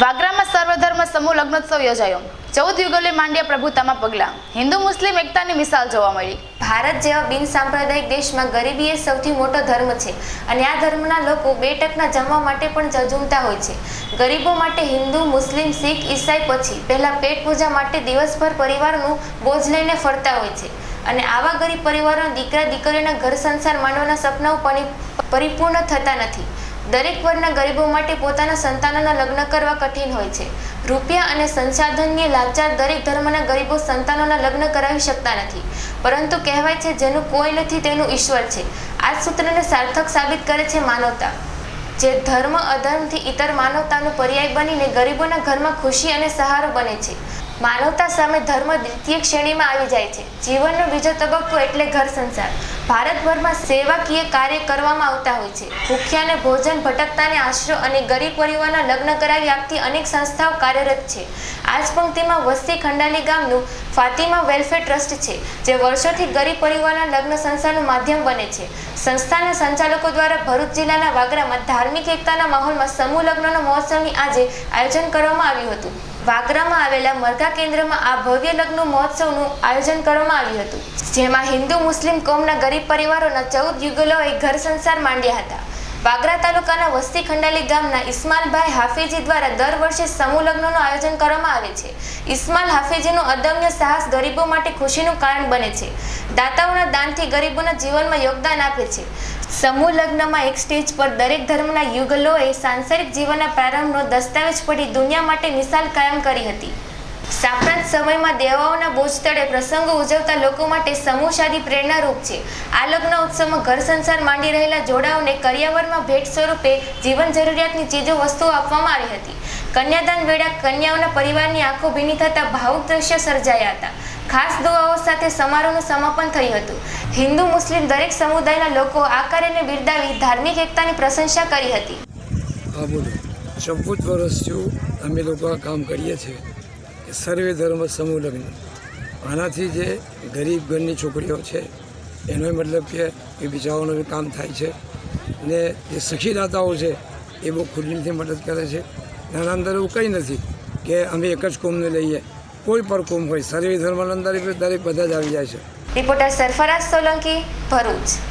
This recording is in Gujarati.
વાગરામાં સર્વધર્મ સમૂહ લગ્નોત્સવ યોજાયો. ચૌદ યુગલે માંડ્યા પ્રભુતામાં પગલાં. હિન્દુ મુસ્લિમ એકતાની મિસાલ જોવા મળી. ભારત જેવા બિન સાંપ્રદાયિક દેશમાં ગરીબી એ સૌથી મોટો ધર્મ છે અને આ ધર્મના લોકો બે ટકના જમવા માટે પણ ઝઝૂમતા હોય છે. ગરીબો માટે હિન્દુ, મુસ્લિમ, શીખ, ઈસાઈ પછી પહેલાં પેટ પૂજા માટે દિવસભર પરિવારનું બોજ લઈને ફરતા હોય છે. અને આવા ગરીબ પરિવારોના દીકરા દીકરીઓના ઘર સંસાર માંડવાના સપનાઓ પરી- પરિપૂર્ણ થતા નથી. દરેક વર્ગના ગરીબો માટે પોતાના સંતાનોના લગ્ન કરવા કઠિન હોય છે. રૂપિયા અને સંસાધનની લાચાર દરેક ધર્મના ગરીબો સંતાનોના લગ્ન કરાવી શકતા નથી. પરંતુ કહેવાય છે, જેનું કોઈ નથી તેનું ઈશ્વર છે. આ સૂત્રને સાર્થક સાબિત કરે છે માનવતા. જે ધર્મ અધર્મથી ઇતર માનવતાનો પર્યાય બનીને ગરીબોના ઘરમાં ખુશી અને સહારો બને છે. માનવતા સામે ધર્મ દ્વિતીય શ્રેણીમાં આવી જાય છે. જીવનનો બીજો તબક્કો એટલે ઘર સંસાર. ભારતભરમાં સેવાકીય કાર્ય કરવામાં આવતા હોય છે. ભૂખ્યાને ભોજન ભટકતાને આશરો અને ગરીબ પરિવારના લગ્ન કરાવી આપતી અનેક સંસ્થાઓ કાર્યરત છે. આ જ પંક્તિમાં વસ્તી ખંડાલી ગામનું ફાતિમા વેલફેર ટ્રસ્ટ છે, જે વર્ષોથી ગરીબ પરિવારના લગ્ન સંસ્થાનું માધ્યમ બને છે. સંસ્થાના સંચાલકો દ્વારા ભરૂચ જિલ્લાના વાગરામાં ધાર્મિક એકતાના માહોલમાં સમૂહ લગ્નનો મહોત્સવની આજે આયોજન કરવામાં આવ્યું હતું. વાગરામાં આવેલા મરઘા કેન્દ્રમાં આ ભવ્ય લગ્ન મહોત્સવનું આયોજન કરવામાં આવ્યું હતું. જેમાં હિન્દુ મુસ્લિમ કોમના ગરીબ પરિવારોના ચૌદ યુગલોએ ઘર સંસાર માંડ્યા હતા. વાગરા તાલુકાના વસ્તી ખંડાલી ગામના ઇસ્માલભાઈ હાફીજી દ્વારા દર વર્ષે સમૂહ લગ્નનું આયોજન કરવામાં આવે છે. ઇસ્માલ હાફીજીનું અદમ્ય સાહસ ગરીબો માટે ખુશીનું કારણ બને છે. દાતાઓના દાનથી ગરીબોના જીવનમાં યોગદાન આપે છે. સમૂહ લગ્નમાં એક સ્ટેજ પર દરેક ધર્મના યુગલોએ સાંસારિક જીવનના પ્રારંભનો દસ્તાવેજ પડી દુનિયા માટે મિસાલ કાયમ કરી હતી. સાંપ્રત સમયમાં દેવાઓના બોજ તળે પ્રસંગો ઉજવતા લોકો માટે સમૂહ શાદી પ્રેરણારૂપ છે. આ લગ્ન ઉત્સવમાં ઘર સંસાર માંડી રહેલા જોડાઓને કરિયાવરમાં ભેટ સ્વરૂપે જીવન જરૂરિયાતની ચીજો વસ્તુઓ આપવામાં આવી હતી. કન્યાદાન વેળા કન્યાઓના પરિવારની આંખો ભીની થતા ભાવુક દ્રશ્ય સર્જાયા હતા. ખાસ દુઆઓ સાથે સમારોહનું સમાપન થયું હતું. હિન્દુ, મુસ્લિમ દરેક સમુદાયના લોકો આ કાર્યને બિરદાવી ધાર્મિક એકતાની પ્રશંસા કરી હતી. ચૌદ વર્ષ ચૌદ અમે લોકો આ કામ કરીએ છીએ. સર્વે ધર્મ સમૂહ લગ્ન. આનાથી જે ગરીબ ઘરની છોકરીઓ છે, એનો મતલબ કે એ બિચારાઓનું બી કામ થાય છે. ને જે સખીદાતાઓ છે, એ બહુ ખુલ્લીથી મદદ કરે છે. નાના અંદર એવું કંઈ નથી કે અમે એક જ કોમને લઈએ. કોઈ પણ કોમ હોય, સર્વે ધર્મના અંદર દરેક બધા જ આવી જાય છે. રિપોર્ટર સરફરાજ સોલંકી ભરૂચ.